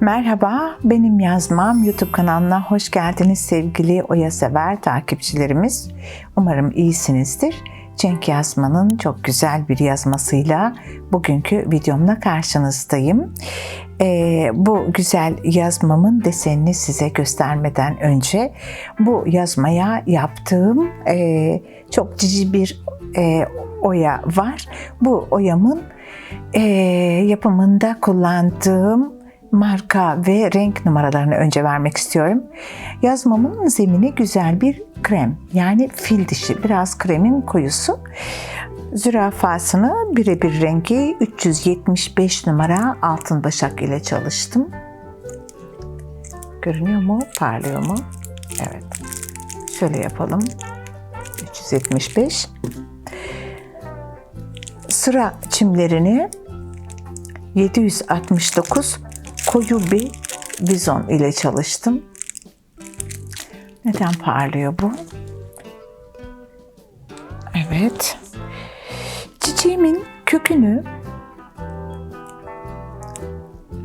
Merhaba, benim yazmam YouTube kanalına hoş geldiniz sevgili Oya Sever takipçilerimiz. Umarım iyisinizdir. Cenk Yazman'ın çok güzel bir yazmasıyla bugünkü videomla karşınızdayım. Ee, bu güzel yazmamın desenini size göstermeden önce bu yazmaya yaptığım e, çok cici bir e, oya var. Bu oyamın e, yapımında kullandığım marka ve renk numaralarını önce vermek istiyorum. Yazmamın zemini güzel bir krem. Yani fil dişi. Biraz kremin koyusu. Zürafasını birebir rengi 375 numara altın başak ile çalıştım. Görünüyor mu? Parlıyor mu? Evet. Şöyle yapalım. 375. Sıra çimlerini 769 koyu bir bizon ile çalıştım. Neden parlıyor bu? Evet. Çiçeğimin kökünü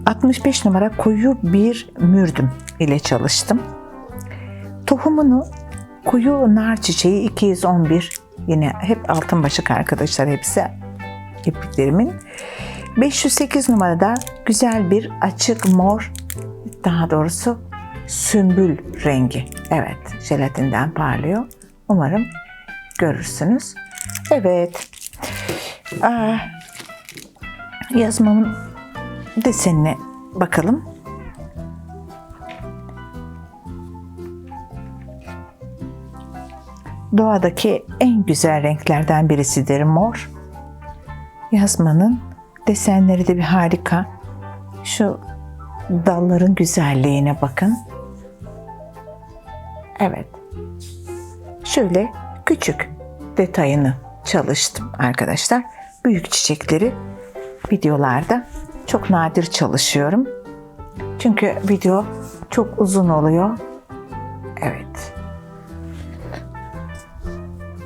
65 numara koyu bir mürdüm ile çalıştım. Tohumunu koyu nar çiçeği 211 yine hep altın başık arkadaşlar hepsi ipliklerimin 508 numarada güzel bir açık mor, daha doğrusu sümbül rengi. Evet, jelatinden parlıyor. Umarım görürsünüz. Evet. Aa, yazmamın desenine bakalım. Doğadaki en güzel renklerden birisidir mor. Yazmanın Desenleri de bir harika. Şu dalların güzelliğine bakın. Evet. Şöyle küçük detayını çalıştım arkadaşlar. Büyük çiçekleri videolarda çok nadir çalışıyorum. Çünkü video çok uzun oluyor. Evet.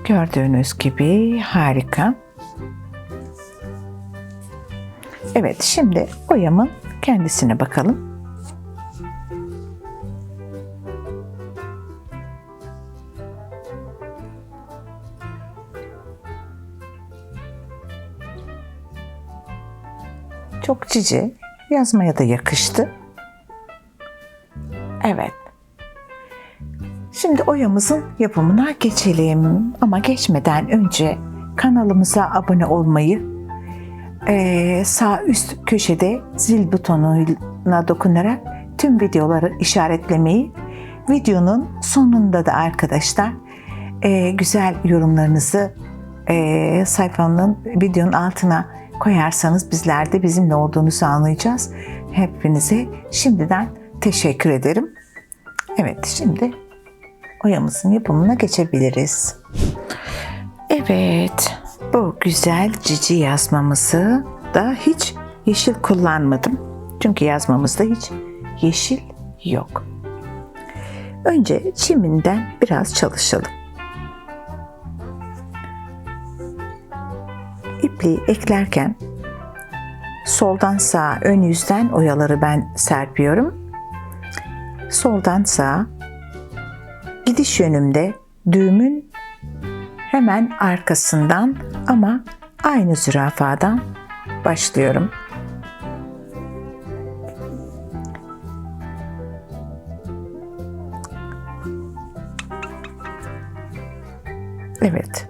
Gördüğünüz gibi harika. Evet şimdi oyamın kendisine bakalım. Çok cici, yazmaya da yakıştı. Evet. Şimdi oyamızın yapımına geçelim. Ama geçmeden önce kanalımıza abone olmayı e, sağ üst köşede zil butonuna dokunarak tüm videoları işaretlemeyi, videonun sonunda da arkadaşlar e, güzel yorumlarınızı e, sayfanın videonun altına koyarsanız bizler de bizimle olduğunuzu anlayacağız. Hepinize şimdiden teşekkür ederim. Evet şimdi oyamızın yapımına geçebiliriz. Evet bu güzel cici yazmamızı da hiç yeşil kullanmadım. Çünkü yazmamızda hiç yeşil yok. Önce çiminden biraz çalışalım. İpliği eklerken soldan sağa ön yüzden oyaları ben serpiyorum. Soldan sağa gidiş yönümde düğümün hemen arkasından ama aynı zürafadan başlıyorum. Evet.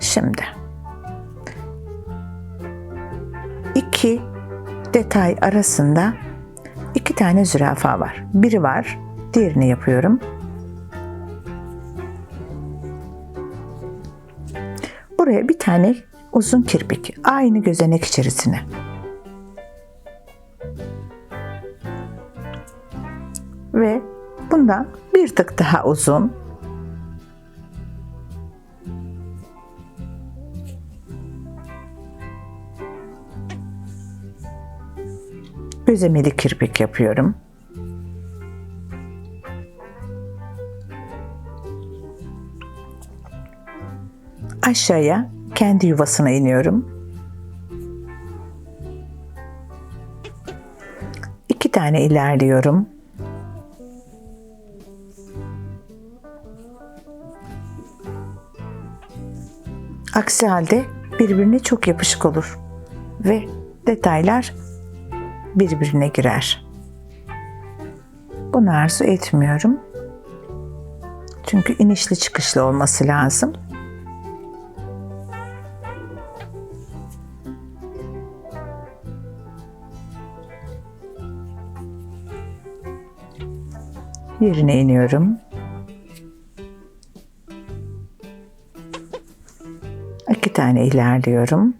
Şimdi iki detay arasında iki tane zürafa var. Biri var, diğerini yapıyorum. Buraya bir tane uzun kirpik aynı gözenek içerisine. Ve bundan bir tık daha uzun gözemeli kirpik yapıyorum. Aşağıya kendi yuvasına iniyorum. İki tane ilerliyorum. Aksi halde birbirine çok yapışık olur ve detaylar birbirine girer. Bunu arzu etmiyorum. Çünkü inişli çıkışlı olması lazım. Yerine iniyorum. İki tane ilerliyorum.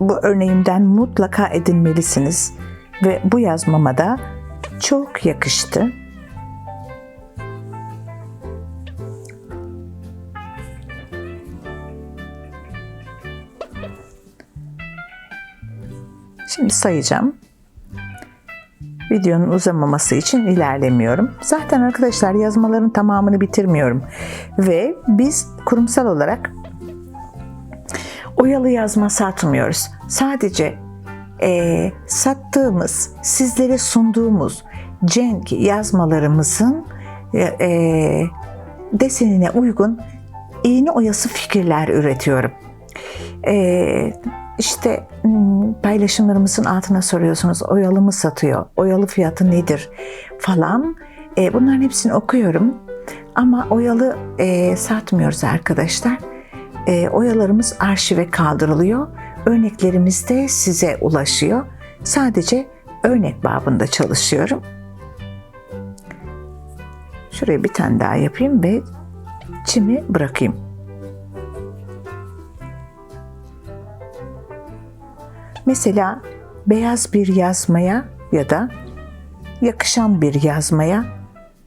Bu örneğimden mutlaka edinmelisiniz ve bu yazmama da çok yakıştı. Şimdi sayacağım. Videonun uzamaması için ilerlemiyorum. Zaten arkadaşlar yazmaların tamamını bitirmiyorum. Ve biz kurumsal olarak oyalı yazma satmıyoruz. Sadece e, sattığımız, sizlere sunduğumuz cenk yazmalarımızın e, e, desenine uygun iğne oyası fikirler üretiyorum. E, işte hmm, paylaşımlarımızın altına soruyorsunuz oyalı mı satıyor, oyalı fiyatı nedir falan. E, bunların hepsini okuyorum. Ama oyalı e, satmıyoruz arkadaşlar. E, oyalarımız arşive kaldırılıyor. Örneklerimiz de size ulaşıyor. Sadece örnek babında çalışıyorum. Şuraya bir tane daha yapayım ve çimi bırakayım. Mesela beyaz bir yazmaya ya da yakışan bir yazmaya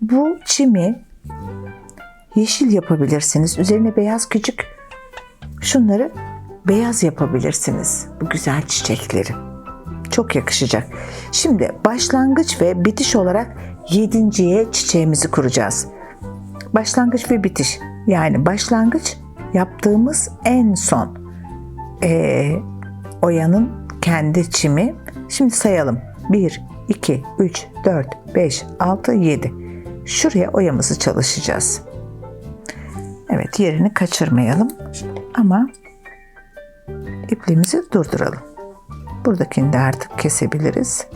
bu çimi yeşil yapabilirsiniz. Üzerine beyaz küçük şunları beyaz yapabilirsiniz. Bu güzel çiçekleri. Çok yakışacak. Şimdi başlangıç ve bitiş olarak yedinciye çiçeğimizi kuracağız. Başlangıç ve bitiş. Yani başlangıç yaptığımız en son ee, oyanın kendi çimi. Şimdi sayalım. 1, 2, 3, 4, 5, 6, 7. Şuraya oyamızı çalışacağız. Evet yerini kaçırmayalım. Ama ipliğimizi durduralım. Buradakini de artık kesebiliriz.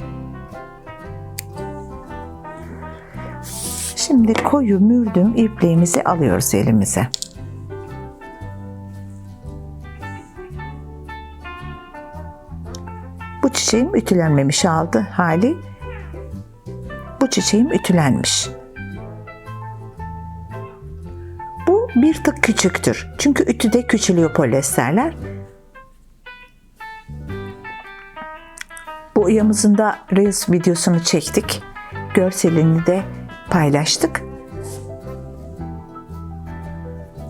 Şimdi koyu mürdüm ipliğimizi alıyoruz elimize. Bu çiçeğim ütülenmemiş aldı hali. Bu çiçeğim ütülenmiş. Bu bir tık küçüktür. Çünkü ütüde küçülüyor polyesterler. Bu uyamızın da Reels videosunu çektik. Görselini de paylaştık.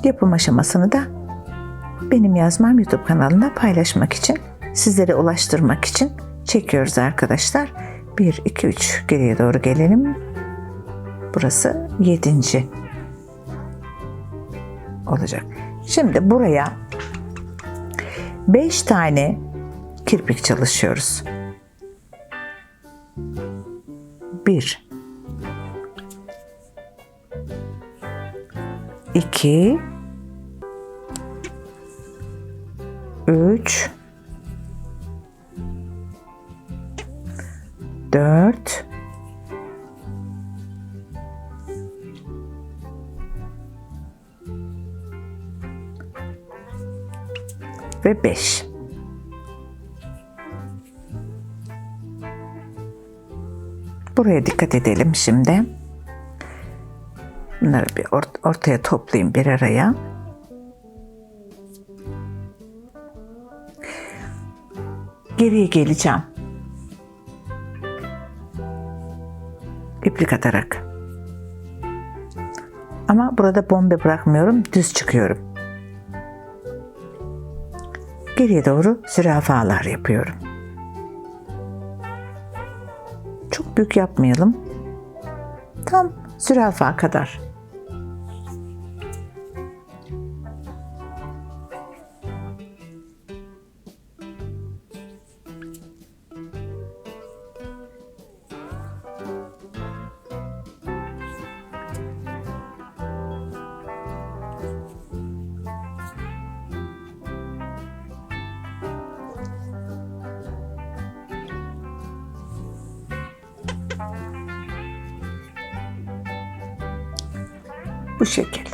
Yapım aşamasını da benim yazmam YouTube kanalında paylaşmak için, sizlere ulaştırmak için çekiyoruz arkadaşlar. 1, 2, 3 geriye doğru gelelim. Burası 7. olacak. Şimdi buraya 5 tane kirpik çalışıyoruz. 1 2 3 4 ve 5 Buraya dikkat edelim şimdi. Bunları bir ort- ortaya toplayayım bir araya. Geriye geleceğim. İplik atarak. Ama burada bombe bırakmıyorum, düz çıkıyorum. Geriye doğru zürafalar yapıyorum. Çok büyük yapmayalım. Tam zürafa kadar. Bu şekil.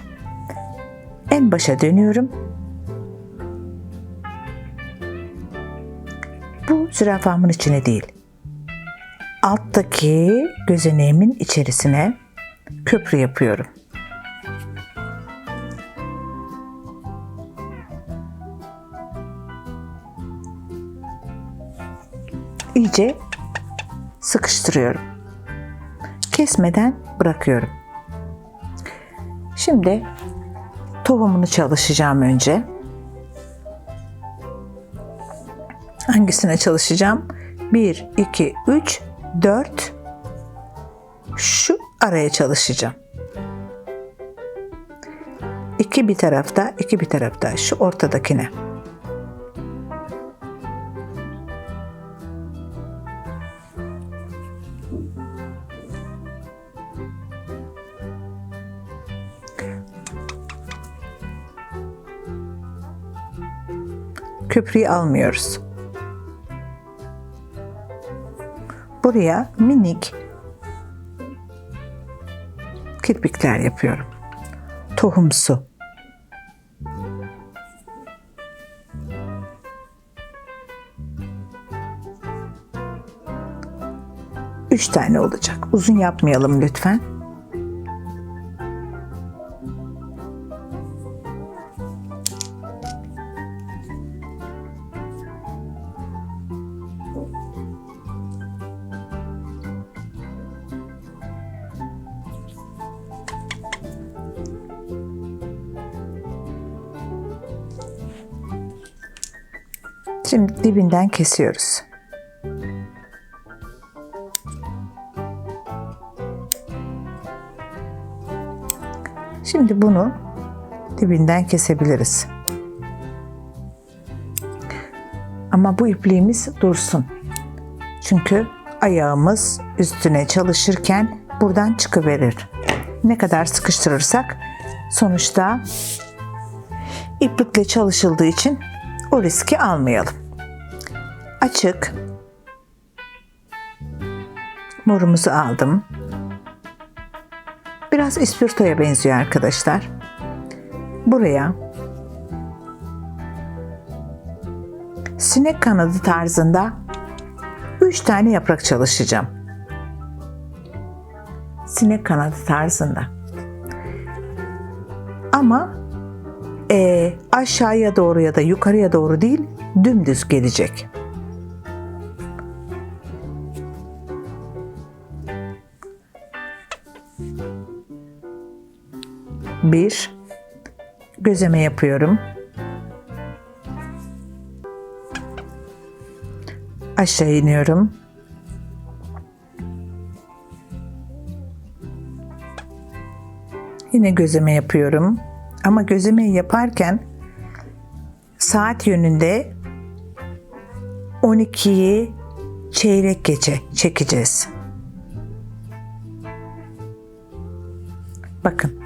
En başa dönüyorum. Bu zürafamın içine değil. Alttaki gözeneğimin içerisine köprü yapıyorum. İyice sıkıştırıyorum. Kesmeden bırakıyorum. Şimdi tohumunu çalışacağım önce. Hangisine çalışacağım? 1, 2, 3, 4. Şu araya çalışacağım. İki bir tarafta, iki bir tarafta. Şu ortadakine. Köprüyü almıyoruz. Buraya minik kirpikler yapıyorum. Tohumsu. Üç tane olacak. Uzun yapmayalım lütfen. Şimdi dibinden kesiyoruz. Şimdi bunu dibinden kesebiliriz. Ama bu ipliğimiz dursun. Çünkü ayağımız üstüne çalışırken buradan çıkıverir. Ne kadar sıkıştırırsak sonuçta iplikle çalışıldığı için o riski almayalım. Açık. Morumuzu aldım. Biraz ispirtoya benziyor arkadaşlar. Buraya sinek kanadı tarzında 3 tane yaprak çalışacağım. Sinek kanadı tarzında. Ama e, aşağıya doğru ya da yukarıya doğru değil, dümdüz gelecek. Bir, gözeme yapıyorum. Aşağı iniyorum. Yine gözeme yapıyorum. Ama gözlemeyi yaparken saat yönünde 12'yi çeyrek geçe çekeceğiz. Bakın.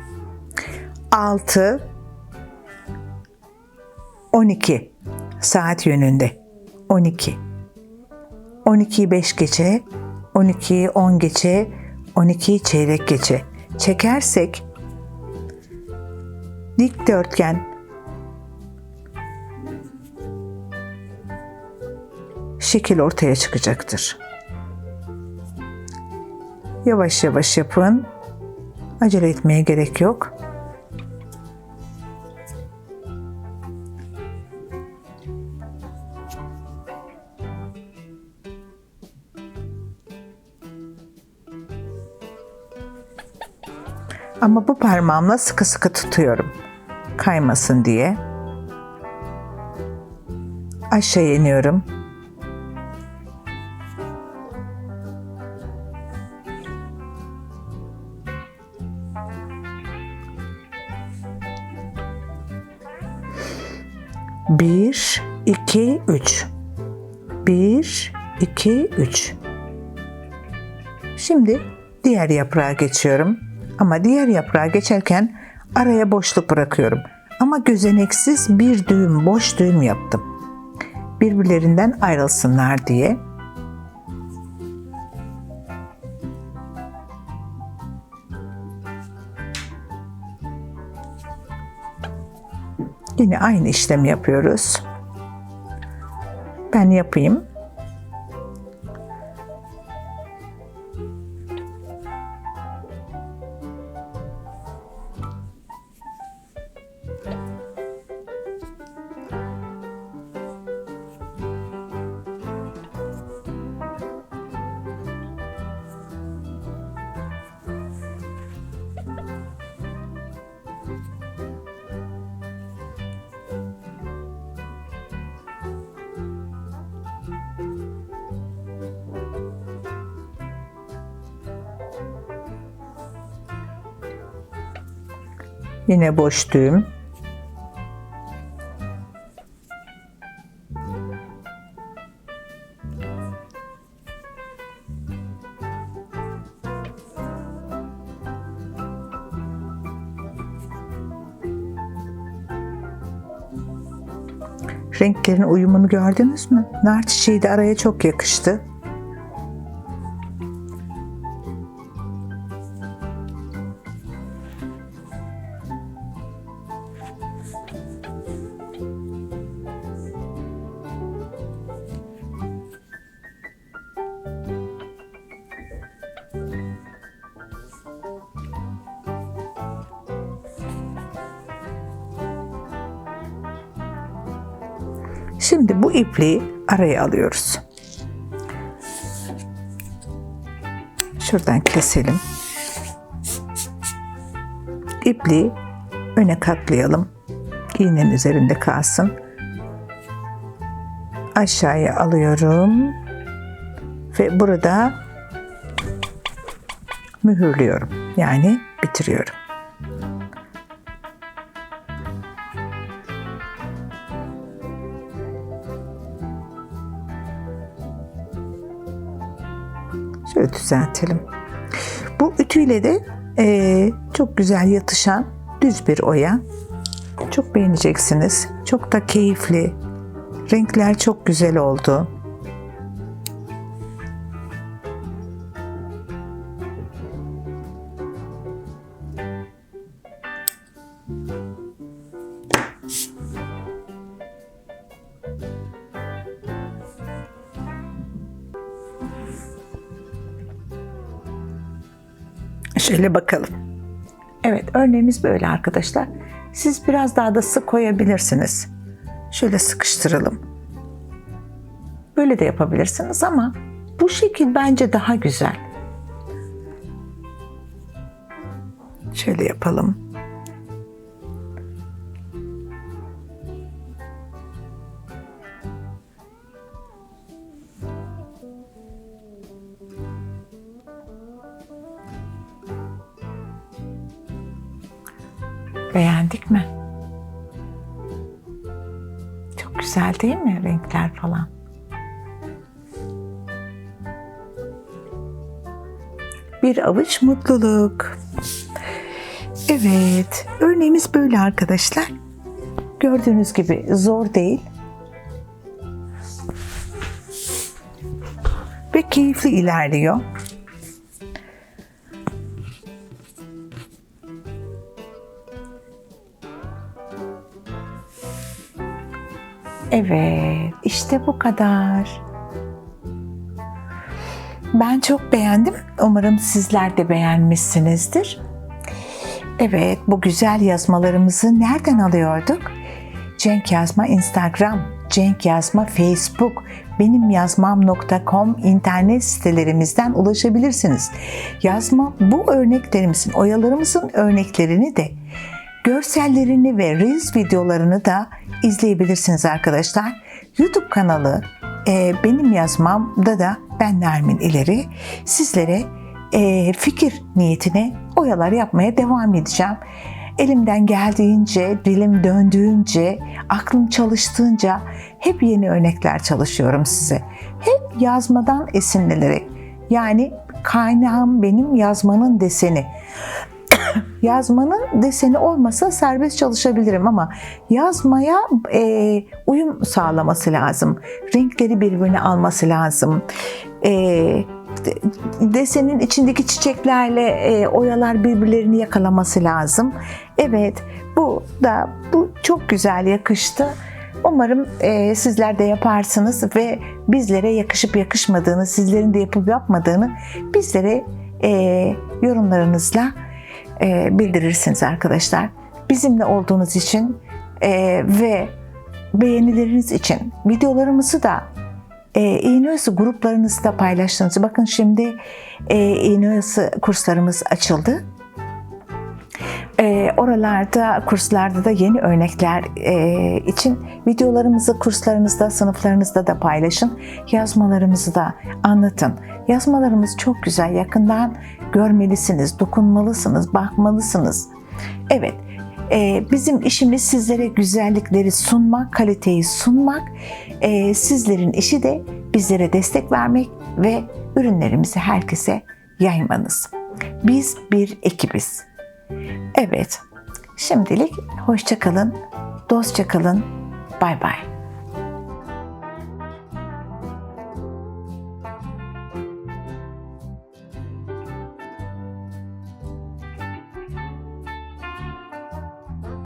6 12 saat yönünde. 12. 12'yi 5 geçe, 12'yi 10 geçe, 12'yi çeyrek geçe çekersek dikdörtgen şekil ortaya çıkacaktır. Yavaş yavaş yapın. Acele etmeye gerek yok. Ama bu parmağımla sıkı sıkı tutuyorum. Kaymasın diye. Aşağı iniyorum. Bir, iki, üç. Bir, iki, üç. Şimdi diğer yaprağa geçiyorum. Ama diğer yaprağa geçerken araya boşluk bırakıyorum. Ama gözeneksiz bir düğüm, boş düğüm yaptım. Birbirlerinden ayrılsınlar diye. Yine aynı işlemi yapıyoruz. Ben yapayım. Yine boş düğüm. Renklerin uyumunu gördünüz mü? Nar çiçeği de araya çok yakıştı. Şimdi bu ipliği araya alıyoruz. Şuradan keselim. İpliği öne katlayalım. İğnenin üzerinde kalsın. Aşağıya alıyorum. Ve burada mühürlüyorum. Yani bitiriyorum. Düzeltelim. Bu ütüyle de e, çok güzel yatışan düz bir oya. Çok beğeneceksiniz. Çok da keyifli. Renkler çok güzel oldu. Şöyle bakalım. Evet örneğimiz böyle arkadaşlar. Siz biraz daha da sık koyabilirsiniz. Şöyle sıkıştıralım. Böyle de yapabilirsiniz ama bu şekil bence daha güzel. Şöyle yapalım. Avuç mutluluk. Evet, örneğimiz böyle arkadaşlar. Gördüğünüz gibi zor değil. Ve keyifli ilerliyor. Evet, işte bu kadar. Ben çok beğendim. Umarım sizler de beğenmişsinizdir. Evet, bu güzel yazmalarımızı nereden alıyorduk? Cenk Yazma Instagram, Cenk Yazma Facebook, benimyazmam.com internet sitelerimizden ulaşabilirsiniz. Yazma bu örneklerimizin, oyalarımızın örneklerini de görsellerini ve Reels videolarını da izleyebilirsiniz arkadaşlar. YouTube kanalı e, benim yazmamda da ben Nermin İleri sizlere e, fikir niyetine oyalar yapmaya devam edeceğim. elimden geldiğince, dilim döndüğünce, aklım çalıştığınca hep yeni örnekler çalışıyorum size. Hep yazmadan esinlenerek. Yani kaynağım benim yazmanın deseni. Yazmanın deseni olmasa serbest çalışabilirim ama yazmaya e, uyum sağlaması lazım. Renkleri birbirine alması lazım. E, de- desenin içindeki çiçeklerle e, oyalar birbirlerini yakalaması lazım. Evet, bu da bu çok güzel yakıştı. Umarım e, sizler de yaparsınız ve bizlere yakışıp yakışmadığını, sizlerin de yapıp yapmadığını bizlere e, yorumlarınızla bildirirsiniz arkadaşlar. Bizimle olduğunuz için e, ve beğenileriniz için videolarımızı da e, İğneoyası gruplarınızda paylaştığınız. Bakın şimdi e, İğneoyası kurslarımız açıldı. E, oralarda, kurslarda da yeni örnekler e, için videolarımızı kurslarınızda, sınıflarınızda da paylaşın. Yazmalarımızı da anlatın. Yazmalarımız çok güzel. Yakından görmelisiniz, dokunmalısınız, bakmalısınız. Evet, e, bizim işimiz sizlere güzellikleri sunmak, kaliteyi sunmak. E, sizlerin işi de bizlere destek vermek ve ürünlerimizi herkese yaymanız. Biz bir ekibiz. Evet, şimdilik hoşça kalın, dostça kalın, bay bay.